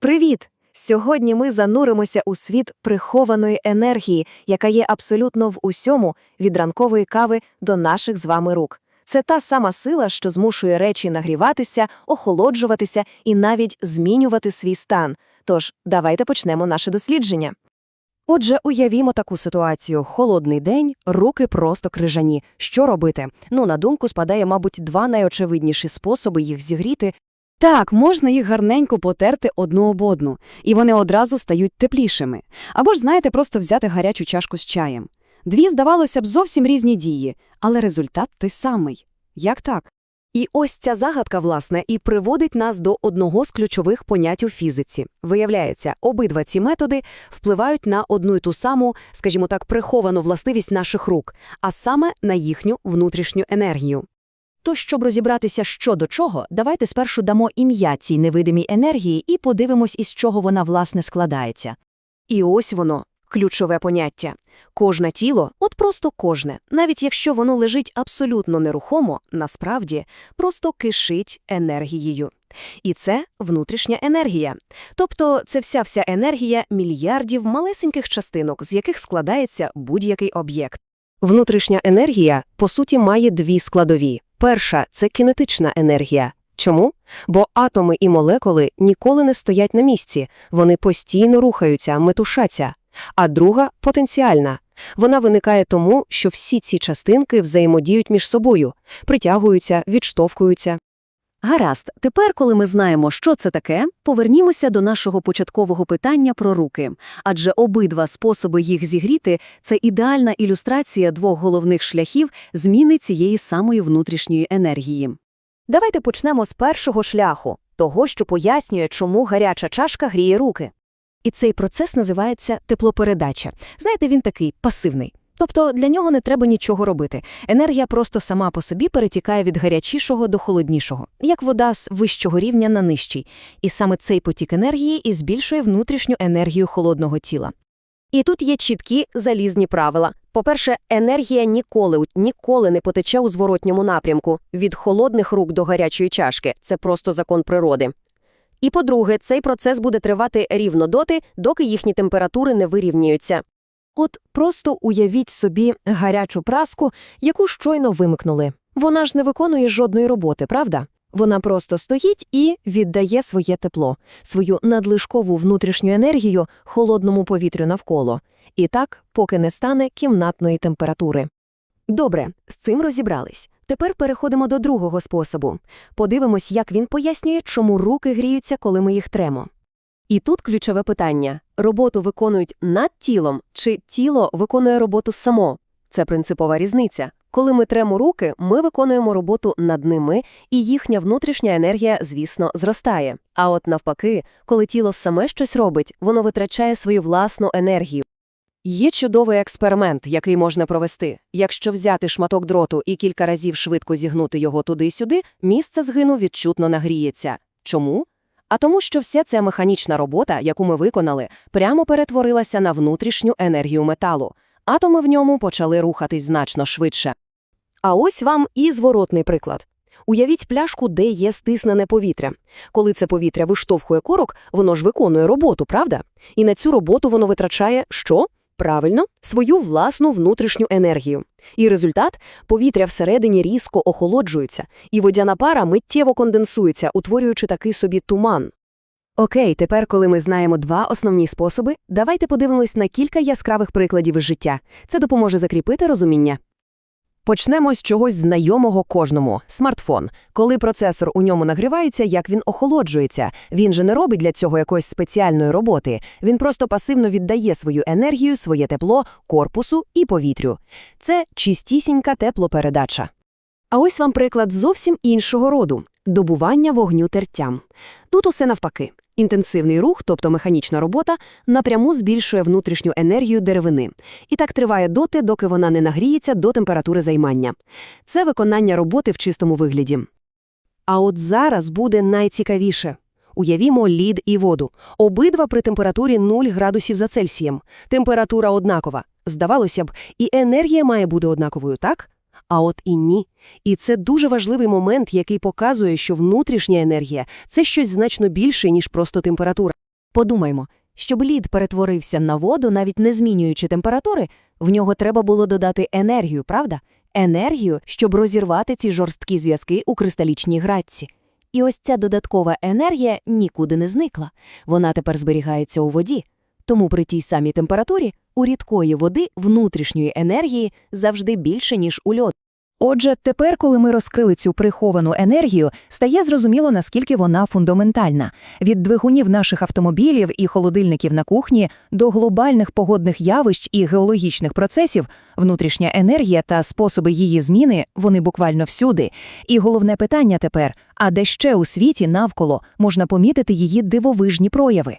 Привіт! Сьогодні ми зануримося у світ прихованої енергії, яка є абсолютно в усьому від ранкової кави до наших з вами рук. Це та сама сила, що змушує речі нагріватися, охолоджуватися і навіть змінювати свій стан. Тож, давайте почнемо наше дослідження. Отже, уявімо таку ситуацію: холодний день, руки просто крижані. Що робити? Ну, на думку спадає, мабуть, два найочевидніші способи їх зігріти. Так, можна їх гарненько потерти одну об одну, і вони одразу стають теплішими. Або ж, знаєте, просто взяти гарячу чашку з чаєм. Дві, здавалося б, зовсім різні дії, але результат той самий. Як так? І ось ця загадка, власне, і приводить нас до одного з ключових понять у фізиці. Виявляється, обидва ці методи впливають на одну й ту саму, скажімо так, приховану властивість наших рук, а саме на їхню внутрішню енергію. То, щоб розібратися що до чого, давайте спершу дамо ім'я цій невидимій енергії і подивимось, із чого вона власне складається. І ось воно, ключове поняття. Кожне тіло, от просто кожне, навіть якщо воно лежить абсолютно нерухомо, насправді просто кишить енергією. І це внутрішня енергія. Тобто це вся вся енергія мільярдів малесеньких частинок, з яких складається будь-який об'єкт. Внутрішня енергія, по суті, має дві складові. Перша – це кінетична енергія. Чому? Бо атоми і молекули ніколи не стоять на місці, вони постійно рухаються, метушаться. А друга – потенціальна. Вона виникає тому, що всі ці частинки взаємодіють між собою, притягуються, відштовхуються. Гаразд, тепер, коли ми знаємо, що це таке, повернімося до нашого початкового питання про руки. Адже обидва способи їх зігріти – це ідеальна ілюстрація двох головних шляхів зміни цієї самої внутрішньої енергії. Давайте почнемо з першого шляху того, що пояснює, чому гаряча чашка гріє руки. І цей процес називається теплопередача. Знаєте, він такий пасивний. Тобто для нього не треба нічого робити. Енергія просто сама по собі перетікає від гарячішого до холоднішого, як вода з вищого рівня на нижчий. І саме цей потік енергії і збільшує внутрішню енергію холодного тіла. І тут є чіткі залізні правила. По-перше, енергія ніколи, ніколи не потече у зворотньому напрямку від холодних рук до гарячої чашки. Це просто закон природи. І по-друге, цей процес буде тривати рівно доти, доки їхні температури не вирівнюються. От просто уявіть собі гарячу праску, яку щойно вимикнули. Вона ж не виконує жодної роботи, правда? Вона просто стоїть і віддає своє тепло, свою надлишкову внутрішню енергію холодному повітрю навколо. І так, поки не стане кімнатної температури. Добре, з цим розібрались. Тепер переходимо до другого способу. Подивимось, як він пояснює, чому руки гріються, коли ми їх тремо. І тут ключове питання: роботу виконують над тілом, чи тіло виконує роботу само? Це принципова різниця. Коли ми тремо руки, ми виконуємо роботу над ними, і їхня внутрішня енергія, звісно, зростає. А от навпаки, коли тіло саме щось робить, воно витрачає свою власну енергію. Є чудовий експеримент, який можна провести. Якщо взяти шматок дроту і кілька разів швидко зігнути його туди-сюди, місце згину відчутно нагріється. Чому? А тому, що вся ця механічна робота, яку ми виконали, прямо перетворилася на внутрішню енергію металу. Атоми в ньому почали рухатись значно швидше. А ось вам і зворотний приклад. Уявіть пляшку, де є стиснене повітря. Коли це повітря виштовхує корок, воно ж виконує роботу, правда? І на цю роботу воно витрачає що? Правильно, свою власну внутрішню енергію. І результат – повітря всередині різко охолоджується, і водяна пара миттєво конденсується, утворюючи такий собі туман. Окей, тепер, коли ми знаємо два основні способи, давайте подивимось на кілька яскравих прикладів із життя. Це допоможе закріпити розуміння. Почнемо з чогось знайомого кожному – смартфон. Коли процесор у ньому нагрівається, як він охолоджується. Він же не робить для цього якоїсь спеціальної роботи. Він просто пасивно віддає свою енергію, своє тепло, корпусу і повітрю. Це чистісінька теплопередача. А ось вам приклад зовсім іншого роду – добування вогню тертям. Тут усе навпаки. Інтенсивний рух, тобто механічна робота, напряму збільшує внутрішню енергію деревини. І так триває доти, доки вона не нагріється до температури займання. Це виконання роботи в чистому вигляді. А от зараз буде найцікавіше. Уявімо лід і воду. Обидва при температурі 0 градусів за Цельсієм. Температура однакова. Здавалося б, і енергія має бути однаковою, так? А от і ні. І це дуже важливий момент, який показує, що внутрішня енергія – це щось значно більше, ніж просто температура. Подумаймо, щоб лід перетворився на воду, навіть не змінюючи температури, в нього треба було додати енергію, правда? Енергію, щоб розірвати ці жорсткі зв'язки у кристалічній градці. І ось ця додаткова енергія нікуди не зникла. Вона тепер зберігається у воді. Тому при тій самій температурі у рідкої води внутрішньої енергії завжди більше, ніж у льоду. Отже, тепер, коли ми розкрили цю приховану енергію, стає зрозуміло, наскільки вона фундаментальна. Від двигунів наших автомобілів і холодильників на кухні до глобальних погодних явищ і геологічних процесів, внутрішня енергія та способи її зміни, вони буквально всюди. І головне питання тепер – а де ще у світі навколо можна помітити її дивовижні прояви?